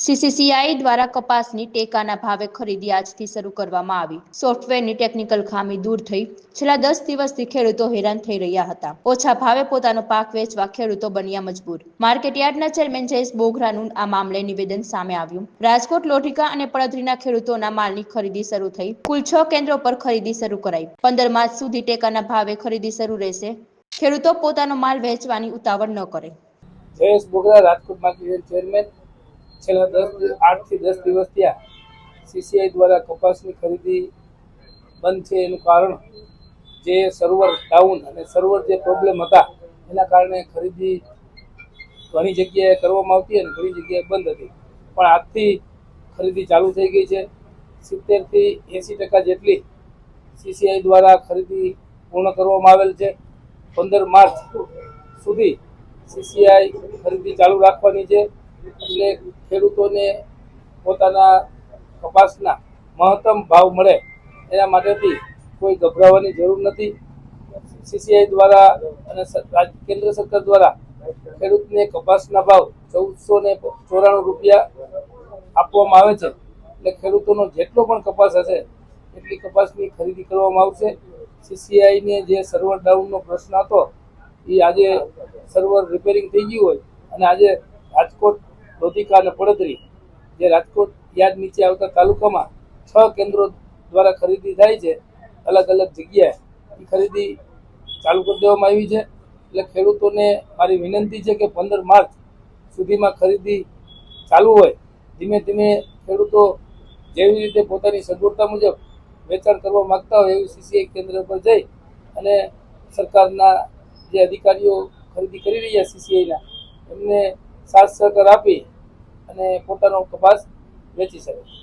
સીસીસીઆઈ દ્વારા કપાસની ટેકાના ભાવે ખરીદી આજથી શરૂ કરવામાં આવી. સોફ્ટવેરની ટેકનિકલ ખામી દૂર થઈ. છેલ્લા દસ દિવસથી ખેડૂતો હેરાન થઈ રહ્યા હતા. ઓછા ભાવે પોતાનો પાક વેચવા ખેડૂતો બન્યા મજબૂર. માર્કેટયાર્ડના ચેરમેન જયેશ બોઘરાનું આ મામલે નિવેદન સામે આવ્યું. રાજકોટ, લોઢિકા અને પડદરીના ખેડૂતોના માલની ખરીદી શરૂ થઈ. કુલ છ કેન્દ્રો પર ખરીદી શરૂ કરાઈ. પંદર માર્ચ સુધી ટેકાના ભાવે ખરીદી શરૂ રહેશે. ખેડૂતો પોતાનો માલ વેચવાની ઉતાવળ ન કરે. Jayesh Boghara Rajkot market chairman. છેલ્લા દસ આઠથી દસ દિવસ થયા સીસીઆઈ દ્વારા કપાસની ખરીદી બંધ છે એનું કારણ જે સર્વર ડાઉન અને સર્વર જે પ્રોબ્લેમ હતા, એના કારણે ખરીદી ઘણી જગ્યાએ કરવામાં આવતી અને ઘણી જગ્યાએ બંધ હતી. પણ આજથી ખરીદી ચાલુ થઈ ગઈ છે. સિત્તેરથી એંસી ટકા જેટલી સીસીઆઈ દ્વારા ખરીદી પૂર્ણ કરવામાં આવેલ છે. પંદર માર્ચ સુધી સીસીઆઈ ખરીદી ચાલુ રાખવાની છે. એટલે ખેડૂતોને પોતાના કપાસના મહત્તમ ભાવ મળે એના માટેથી કોઈ ગભરાવાની જરૂર નથી. સીસીઆઈ દ્વારા અને કેન્દ્ર સરકાર દ્વારા ખેડૂતને કપાસના ભાવ ચૌદસો ને ચોરાણું રૂપિયા આપવામાં આવે છે. એટલે ખેડૂતોનો જેટલો પણ કપાસ હશે, એટલી કપાસની ખરીદી કરવામાં આવશે. સીસીઆઈને જે સર્વર ડાઉનનો પ્રશ્ન હતો એ આજે સર્વર રિપેરિંગ થઈ ગયું હોય અને આજે રાજકોટ લોધિકા અને પડદરી જે રાજકોટ યાદ નીચે આવતા તાલુકામાં છ કેન્દ્રો દ્વારા ખરીદી થાય છે, અલગ અલગ જગ્યાએ. એ ખરીદી ચાલુ કરી દેવામાં આવી છે. એટલે ખેડૂતોને મારી વિનંતી છે કે પંદર માર્ચ સુધીમાં ખરીદી ચાલુ હોય. ધીમે ધીમે ખેડૂતો જેવી રીતે પોતાની સગવડતા મુજબ વેચાણ કરવા માંગતા હોય એવી સીસીઆઈ કેન્દ્ર પર જઈ અને સરકારના જે અધિકારીઓ ખરીદી કરી રહ્યા સીસીઆઈના એમને સાથ સહકાર આપી અને પોતાનો કપાસ વેચી શકે.